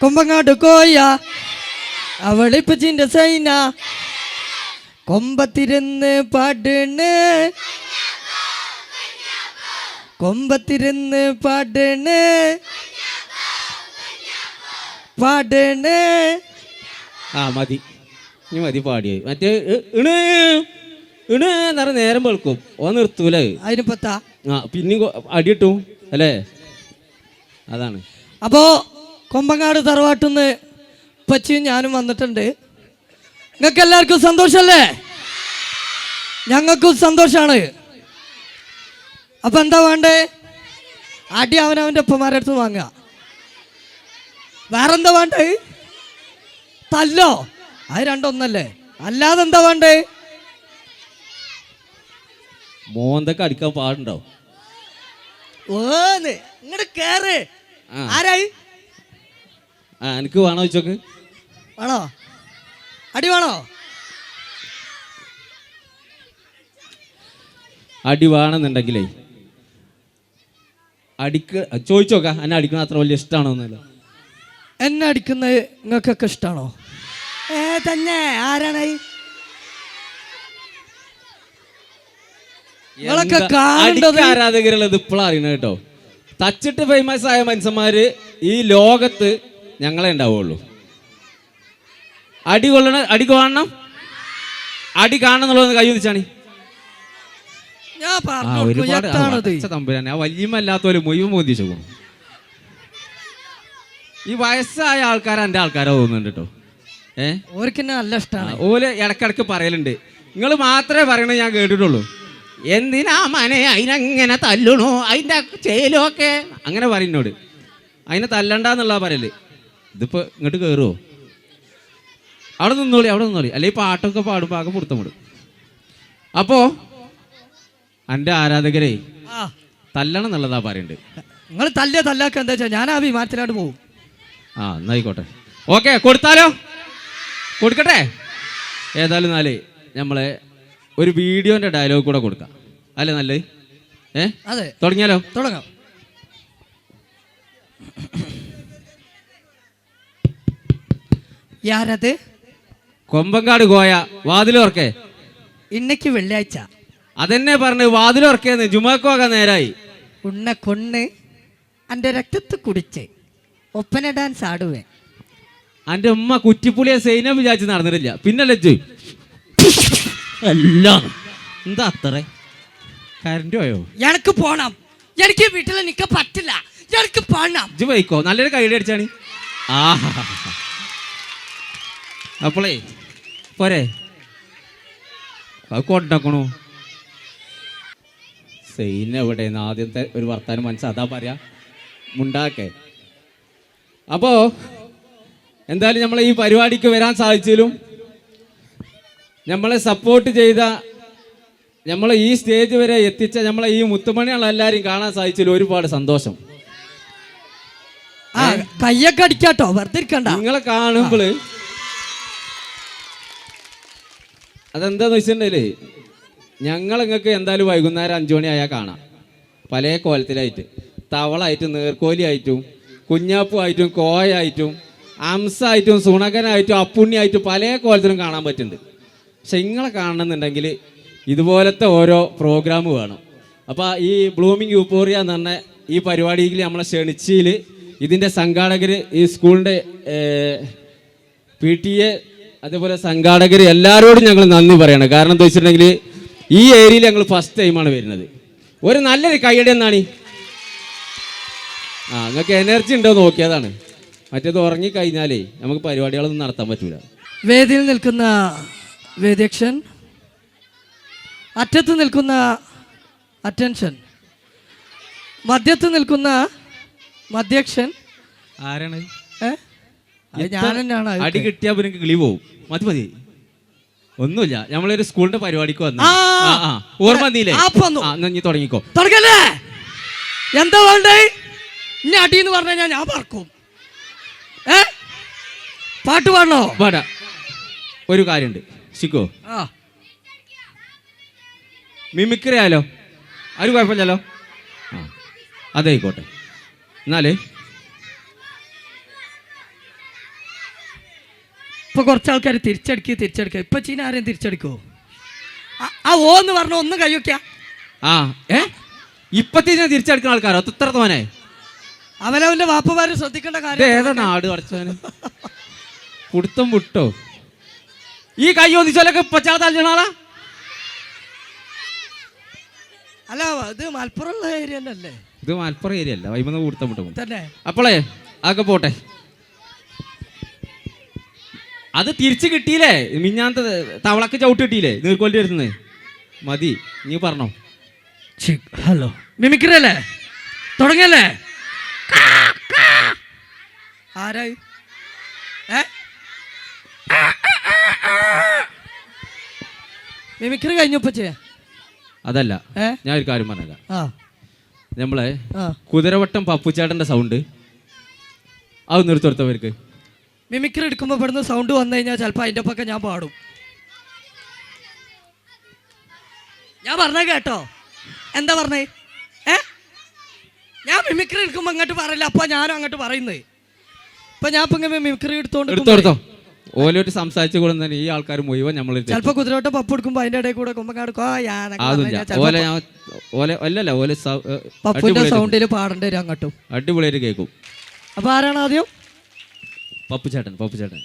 കൊമ്പങ്ങാട് കോയ അവളിപ്പച്ചിന്റെ സൈന. കൊമ്പത്തിരുന്ന് പാടണ്. കൊമ്പത്തിരുന്ന് പാടണ്. പാടണ്. ആ മതി. ഇനി മതി പാടിയായി മറ്റേ ഇണ് ഇണ് എന്നറ നേരം വെളുക്കും. ഓ നിർത്തൂലേ അതിനിപ്പത്താ അതിന് പത്താ ആ പിന്നെ അടിയിട്ടു അല്ലേ? അതാണ്. അപ്പോ കൊമ്പങ്ങാട് തറവാട്ടുന്ന് പച്ചിയും ഞാനും വന്നിട്ടുണ്ട്. നിങ്ങൾക്ക് എല്ലാവർക്കും സന്തോഷമല്ലേ ഞങ്ങൾക്കും സന്തോഷമാണ് അപ്പം എന്താ വേണ്ടേ? അടി അവനവന്റെ ഒപ്പമാരുടെ അടുത്ത് വാങ്ങുക. വേറെന്താ വേണ്ടേ? തല്ലോ. അത് രണ്ടൊന്നല്ലേ? അല്ലാതെ എന്താ വേണ്ടേ? മോന്തൊക്കെ അടിക്കാൻ പാടുണ്ടോ ഓന്ന് ഇങ്ങോട്ട് കേറ്. ആരായി? ആ എനിക്ക് വേണോ ചോക്ക് വേണോ? അടി വേണോ? അടി വേണമെന്നുണ്ടെങ്കിലേ അടിക്ക് ചോദിച്ചോക്ക. എന്നെ അടിക്കുന്ന അത്ര വലിയ ഇഷ്ടമാണോന്നല്ല എന്നെ അടിക്കുന്നത് നിങ്ങൾക്കൊക്കെ ഇഷ്ടമാണോ? ഏ തന്നെ. ആരാണ്? ആരാധകരുള്ളത് ഇപ്പോഴാണ് അറിയണ കേട്ടോ. തച്ചിട്ട് ഫേമസ് ആയ മനുഷ്യന്മാര് ഈ ലോകത്ത് ഞങ്ങളെ ഉണ്ടാവുള്ളൂ. അടി കൊള്ളണ അടി കാണണം. അടി കാണണം കൈ ആ എത്താണത് തമ്പുരാനെ. ആ വല്യമ്മല്ലാത്തവര് മുഴുവൻ മോന്തിച്ചു ഈ വയസ്സായ ആൾക്കാരാ എന്റെ ആൾക്കാരാ തോന്നുന്നുണ്ട് കേട്ടോ ഓർക്ക് നല്ല ഇഷ്ടമാണ് ഓൽ ഇടക്കിടക്ക് പറയലുണ്ട്. നിങ്ങൾ മാത്രമേ പറയണത് ഞാൻ കേട്ടിട്ടുള്ളൂ. എന്തിനാ മനെ അതിനങ്ങനെ തല്ലണോ? അതിന്റെ ചേലോ ഒക്കെ അങ്ങനെ പറയുന്നോട് അതിനെ തല്ലണ്ടെന്നുള്ള പറയൽ. ഇതിപ്പോ ഇങ്ങോട്ട് കയറുമോ അവിടെ നിന്നോളി അവിടെ നിന്നോളി. അല്ലെ പാട്ടൊക്കെ പാടുമ്പോൾ ആകെ പുറത്തം വിടും. അപ്പോ എന്റെ ആരാധകരെ തല്ലണം എന്നുള്ളതാ പറയുന്നുണ്ട് നിങ്ങൾ തല്ലിയ തല്ലാക്ക എന്താ വെച്ചാൽ ഞാൻ ആ വിമാനത്തിലോട്ട് പോകും ആ എന്നായിക്കോട്ടെ ഓക്കെ കൊടുത്താലോ? കൊടുക്കട്ടെ? ഏതായാലും നാല് നമ്മളെ ഒരു വീഡിയോന്റെ ഡയലോഗ് കൂടെ കൊടുക്കാം. അല്ലേ നല്ലത്? ഏ? അതെ. തുടങ്ങിയാലോ? തുടങ്ങാം. യാരത്? കൊമ്പങ്കാട് കോയ വാതിലോർക്കെ ഇന്നക്ക് വെള്ളിയാഴ്ച. അതെന്നെ പറഞ്ഞ് വാതിലോർക്കേന്ന് ജുമാക്കോക നേരായി. ഉണ്ണ കൊണ്ണ് എന്റെ രക്തത്ത് കുടിച്ച് ഒപ്പന ഡാൻസ് ആടുവേ എന്റെ ഉമ്മ കുറ്റിപ്പുളിയെ സൈന വിചാരിച്ച് നടന്നിട്ടില്ല. പിന്നെ ലജ്ജു അല്ല. എന്താ അത്രേ? കരണ്ട് പോയോ? എനിക്ക് പോണം. എനിക്ക് വീട്ടിൽ നിൽക്ക പറ്റില്ല. എനിക്ക് പോണം. ജു വൈക്കോ നല്ലൊരു കൈ അടിച്ചാണ്. ആ അപ്പോളേ പോരെ. അത് കൊണ്ടക്കണു സെയിൻ എവിടെ ആദ്യത്തെ ഒരു വർത്താനം മനസ്സ് അതാ പറയാ മുണ്ടാക്കെ. അപ്പോ എന്തായാലും നമ്മളെ ഈ പരിപാടിക്ക് വരാൻ സാധിച്ചാലും നമ്മളെ സപ്പോർട്ട് ചെയ്ത നമ്മളെ ഈ സ്റ്റേജ് വരെ എത്തിച്ച നമ്മളെ ഈ മുത്തുമണിയുള്ള എല്ലാവരെയും കാണാൻ സാധിച്ചാലും ഒരുപാട് സന്തോഷം. കയ്യൊക്കെ അടിക്കാട്ടോ. വെറുതെ നിങ്ങളെ കാണുമ്പോൾ അതെന്താന്ന് വെച്ചിട്ടുണ്ടെങ്കിലേ ഞങ്ങൾ നിങ്ങൾക്ക് എന്തായാലും വൈകുന്നേരം അഞ്ചു മണി ആയാൽ കാണാം. പല കോലത്തിലായിട്ട്. തവളായിട്ടും നീർക്കോലിയായിട്ടും കുഞ്ഞാപ്പുമായിട്ടും കോയായിട്ടും അംസായിട്ടും സുണകനായിട്ടും അപ്പുണ്ണിയായിട്ടും പല കോലത്തിലും കാണാൻ പറ്റുന്നുണ്ട്. പക്ഷെ നിങ്ങളെ കാണണമെന്നുണ്ടെങ്കിൽ ഇതുപോലത്തെ ഓരോ പ്രോഗ്രാം വേണം. അപ്പോൾ ഈ ബ്ലൂമിങ് യൂപ്പോറിയ എന്ന് പറഞ്ഞ ഈ പരിപാടിയിൽ നമ്മളെ ക്ഷണിച്ചിൽ ഇതിന്റെ സംഘാടകർ ഈ സ്കൂളിന്റെ പി ടി എ അതേപോലെ സംഘാടകർ എല്ലാവരോടും ഞങ്ങൾ നന്ദി പറയണം. കാരണം എന്താ വെച്ചിട്ടുണ്ടെങ്കിൽ ഈ ഏരിയയിൽ ഞങ്ങൾ ഫസ്റ്റ് ടൈമാണ് വരുന്നത്. ഒരു നല്ലൊരു കൈയടി എന്നാണ്. ആ നിങ്ങൾക്ക് എനർജി ഉണ്ടോ നോക്കിയതാണ് മറ്റേത് ഉറങ്ങിക്കഴിഞ്ഞാലേ നമുക്ക് പരിപാടികളൊന്നും നടത്താൻ പറ്റൂല. വേദിയിൽ നിൽക്കുന്ന വേദ്യക്ഷൻ അറ്റത്ത് നിൽക്കുന്ന അറ്റൻഷൻ മധ്യത്ത് നിൽക്കുന്ന മധ്യക്ഷൻ. ആരാണ്? ഏ അത് ഞാൻ തന്നെയാണ് അത്. അടി കിട്ടിയാ പിന്നെ കിളി പോവും. മതി മതി. ഒന്നുമില്ല. നമ്മളൊരു സ്കൂളിന്റെ പരിപാടിക്ക് വന്നു. ഓർമ്മ വന്നില്ലേ. നീ തുടങ്ങിക്കോ. തുടങ്ങല്ലേ? എന്താ വേണ്ടേ? ഇനി അടി എന്ന് പറഞ്ഞാൽ ഞാൻ പറക്കും. ഏ? പാട്ട് പാടണോ? പാടാ. ഒരു കാര്യമുണ്ട് ശിക്കോ. ആ. മിമിക്രി ആയാലോ? അത് കുഴപ്പമില്ലല്ലോ? ആ. അതായിക്കോട്ടെ എന്നാലേ ഇപ്പൊ കുറച്ച് ആൾക്കാർ തിരിച്ചടിക്കുക തിരിച്ചടിക്കുക ഇപ്പൊ ചീന ആരെയും തിരിച്ചടിക്കോ ആ- ഓ എന്ന് പറഞ്ഞ ഒന്ന് കൈയൊക്ക ആ ഏ? ഇപ്പത്തിന് തിരിച്ചെടുക്കുന്ന ആൾക്കാരോ? ഇത്ര തോനെ അവനവന്റെ വാപ്പമാര് ശ്രദ്ധിക്കേണ്ട കാര്യം ഏതാ നാട് പഠിച്ചവന് പുടുത്തം വിട്ടോ? ഈ കൈ ഒന്നിച്ചാലൊക്കെ പച്ചാള തല്ലിണാളാ അല്ല ഇത് മലപ്പുറമുള്ള ഏരിയ തന്നെ അല്ലേ ഇത് മലപ്പുറം ഏരിയ അല്ല. വൈകുന്ന കുടുത്തം വിട്ടോ തന്നെ. അപ്പോളേ അതൊക്കെ പോട്ടെ. അത് തിരിച്ചു കിട്ടിയില്ലേ? മിഞ്ഞാന്ത തവളക്ക് ചവിട്ട് കിട്ടിയില്ലേ? നീർക്കോലിന്റെ അടുത്തുനിന്ന് മതി നീ പറഞ്ഞോ. ഹലോ. മിമിക്രല്ലേ തുടങ്ങിയല്ലേ? ആരായി? മിമിക്രി കഴിഞ്ഞപ്പോ ചെയ്യാ അതല്ല ഞാൻ ഒരു കാര്യം പറഞ്ഞല്ല നമ്മളെ കുതിരവട്ടം പപ്പുച്ചേട്ടന്റെ സൗണ്ട് അത് നിർത്തുകൊടുത്തവർക്ക് മിമിക്രി എടുക്കുമ്പോൾ ഇവിടുന്ന് സൗണ്ട് വന്നു കഴിഞ്ഞാൽ ചിലപ്പോൾ അതിന്റെ ഒപ്പൊക്കെ ഞാൻ പാടും. ഞാൻ പറഞ്ഞ കേട്ടോ. എന്താ പറഞ്ഞേ? ഏ? ഞാൻ മിമിക്രി എടുക്കുമ്പോൾ അങ്ങോട്ട് പറയില്ല. അപ്പോൾ ഞാനും അങ്ങോട്ട് പറയുന്നത് ഇപ്പം ഞാൻ ഇപ്പം മിമിക്രി എടുത്തോണ്ട് എടുത്തോ എടുത്തോ. ഓലോട്ട് സംസാരിച്ചു കൊടുന്ന ഈ ആൾക്കാർ മുഴുവൻ നമ്മൾ ചിലപ്പോൾ കുതിരോട്ട് പപ്പ് എടുക്കുമ്പോൾ അതിന്റെ ഇടയിൽ കൂടെ കുമ്പങ്ങാട് കോ യാന്നൊക്കെ പറഞ്ഞു അതൊന്നുമില്ല കഴിഞ്ഞാൽ ഓല ചിലപ്പോൾ ഞാൻ ഓല അല്ലല്ല ഓല സ- ഏ, പപ്പുവിന്റെ അടിപൊളിയായിട്ട് സൗണ്ടിൽ പാടേണ്ടി വരും അങ്ങോട്ടും. അടിപൊളിയായിട്ട് കേൾക്കും. അപ്പൊ ആരാണ് ആദ്യം? పప్పు చాటండి పప్పు చాటండి